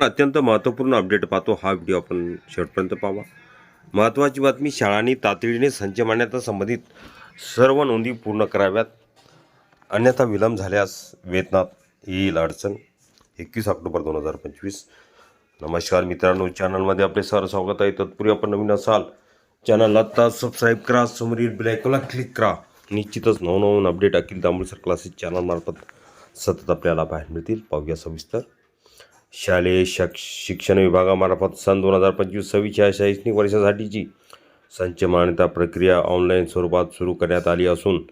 आपण अत्यंत महत्त्वपूर्ण अपडेट पाहतो. हा व्हिडिओ आपण शेवटपर्यंत पाहावा महत्त्वाची बातमी शाळांनी तातडीने संच मांडण्याचा संबंधित सर्व नोंदी पूर्ण कराव्यात. अन्यथा विलंब झाल्यास वेतनात येईल अडचण. एकवीस ऑक्टोबर दोन हजार पंचवीस. नमस्कार मित्रांनो चॅनलमध्ये आपले सर स्वागत आहे. तत्पूर्वी आपण नवीन असाल चॅनलला आत्ता सबस्क्राईब करा समोरील ब्लॅकला क्लिक करा. निश्चितच नवनवीन अपडेट अखिल तांबुळसर क्लासेस चॅनलमार्फत सतत आपल्याला पाहायला मिळतील. पाहूया सविस्तर. शालेय शक शिक्षण विभागामार्फत सन दोन हजार पंचवीस सव्वीस या शैक्षणिक वर्षासाठीची संच मान्यता प्रक्रिया ऑनलाईन स्वरूपात सुरू करण्यात आली असून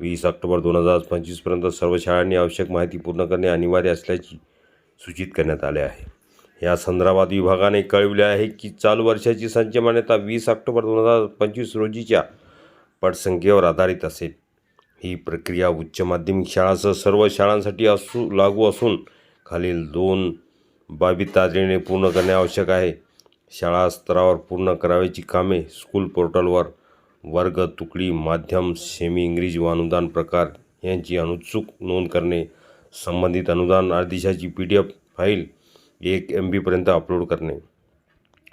वीस ऑक्टोबर दोन हजार पंचवीसपर्यंत सर्व शाळांनी आवश्यक माहिती पूर्ण करणे अनिवार्य असल्याची सूचित करण्यात आले आहे. या संदर्भात विभागाने कळविले आहे की चालू वर्षाची संच मान्यता वीस ऑक्टोबर दोन हजार पंचवीस रोजीच्या पटसंख्येवर आधारित असेल. ही प्रक्रिया उच्च माध्यमिक शाळासह सर्व शाळांसाठी असू लागू असून खालील दोन बाबी तातडीने पूर्ण करणे आवश्यक आहे. शाळा स्तरावर पूर्ण करावयाची कामे स्कूल पोर्टलवर. वर्ग तुकडी माध्यम सेमी इंग्रजी व अनुदान प्रकार यांची अनुत्सुक नोंद करणे. संबंधित अनुदान आदेशाची पी डी एफ फाईल एक एम बीपर्यंत अपलोड करणे.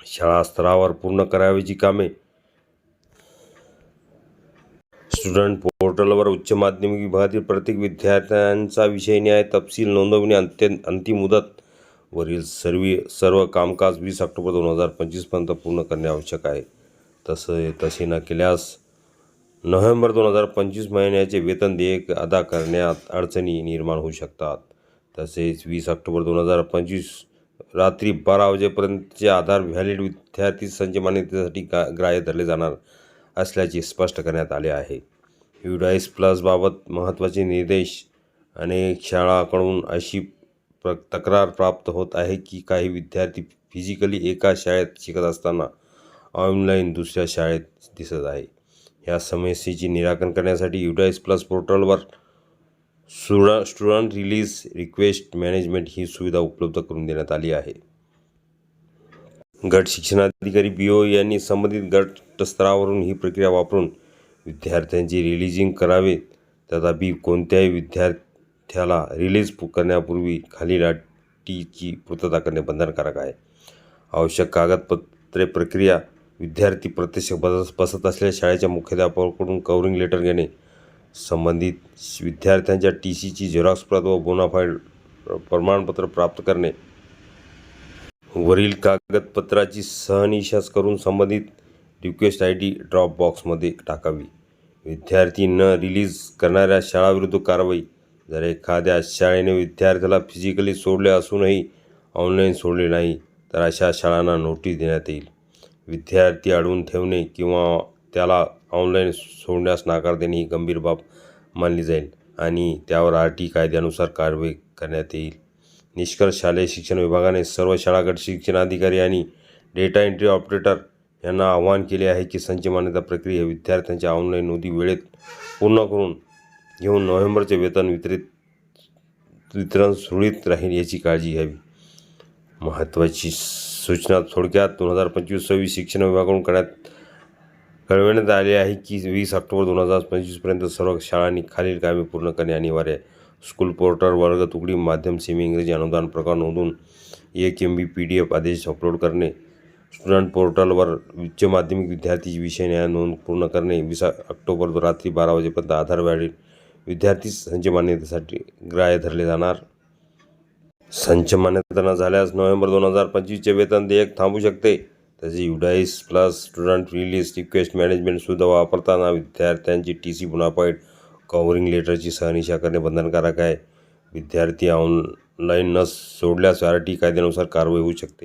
शाळा स्तरावर पूर्ण करावयाची कामे. स्टुडंट पोर्टलवर उच्च माध्यमिक विभागातील प्रत्येक विद्यार्थ्यांचा विषय न्याय तपशील नोंदवणे अंत्य अंतिम मुदत वरील सर्व सर्व कामकाज वीस ऑक्टोबर दोन हजार पंचवीसपर्यंत पूर्ण करणे आवश्यक आहे. तसे तसे न केल्यास नोव्हेंबर दोन हजार पंचवीस महिन्याचे वेतन देयक अदा करण्यात अडचणी निर्माण होऊ शकतात. तसेच वीस ऑक्टोबर दोन हजार पंचवीस रात्री बारा वाजेपर्यंतचे आधार व्हॅलिड विद्यार्थी संच मान्यतेसाठी गा ग्राह्य धरले जाणार असल्याचे स्पष्ट करण्यात आले आहे. युडाईस प्लसबाबत महत्त्वाचे निर्देश अनेक शाळांकडून अशी प्र तक्रार प्राप्त होत आहे की काही विद्यार्थी फिजिकली एका शाळेत शिकत असताना ऑनलाईन दुसऱ्या शाळेत दिसत आहे. या समस्येचे निराकरण करण्यासाठी युडाईस प्लस पोर्टलवर stud student release request management ही सुविधा उपलब्ध करून देण्यात आली आहे. गट शिक्षणाधिकारी बी ओ यांनी संबंधित गट स्तरावरून ही प्रक्रिया वापरून विद्यार्थ्यांचे रिलीजिंग करावे. तथापि कोणत्याही विद्यार्थी त्याला रिलीज करण्यापूर्वी खालील अटीची पूर्तता करणे बंधनकारक आहे. आवश्यक कागदपत्रे प्रक्रिया विद्यार्थी प्रत्यक्ष बस बसत असलेल्या शाळेच्या मुख्याध्यापकाकडून कवरिंग लेटर घेणे संबंधित विद्यार्थ्यांच्या टी सीची झेरॉक्स प्रत व बोनाफाईड प्रमाणपत्र प्राप्त करणे वरील कागदपत्राची सहनिशास करून संबंधित रिक्वेस्ट आय डी ड्रॉप बॉक्समध्ये टाकावी. विद्यार्थी न रिलीज करणाऱ्या शाळाविरुद्ध कारवाई जर एखाद्या शाळेने विद्यार्थ्याला फिजिकली सोडले असूनही ऑनलाईन सोडले नाही तर अशा शाळांना नोटीस देण्यात येईल. विद्यार्थी अडवून ठेवणे किंवा त्याला ऑनलाईन सोडण्यास नकार देणे ही गंभीर बाब मानली जाईल आणि त्यावर आर टी कायद्यानुसार कारवाई करण्यात येईल. निष्कर्ष शालेय शिक्षण विभागाने सर्व शाळागट शिक्षणाधिकारी आणि डेटा एंट्री ऑपरेटर यांना आवाहन केले आहे की संच मान्यता प्रक्रिया विद्यार्थ्यांच्या ऑनलाईन नोंदी वेळेत पूर्ण करून घेऊन नोव्हेंबरचे वेतन वितरित वितरण सुरळीत राहील याची काळजी घ्यावी. महत्त्वाची सूचना थोडक्यात दोन हजार पंचवीस सव्वीस शिक्षण विभागाकडून करण्यात कळविण्यात आले आहे की वीस ऑक्टोबर दोन हजार पंचवीसपर्यंत सर्व शाळांनी खालील कामे पूर्ण करणे अनिवार्य आहे. स्कूल पोर्टल वर्ग तुकडी माध्यम सेमी इंग्रजी अनुदान प्रकार नोंदून एक M B P D F आदेश अपलोड करणे स्टुडंट पोर्टलवर उच्च माध्यमिक विद्यार्थी विषय न्याय नोंद पूर्ण करणे वीस ऑक्टोबर रात्री बारा वाजेपर्यंत आधार व्हॅलिड विद्यार्थी संच मान्यतेसाठी ग्राह्य धरले जाणार. संच मान्यता न झाल्यास नोव्हेंबर दोन हजार पंचवीसचे वेतन देयक थांबू शकते. तसे UDISE plus student release request मॅनेजमेंटसुद्धा वापरताना विद्यार्थ्यांची टी सी बोनाफाईड कव्हरिंग लेटरची सहनिशा करणे बंधनकारक आहे. विद्यार्थी ऑनलाईन न सोडल्यास आर टी कायद्यानुसार कारवाई होऊ शकते.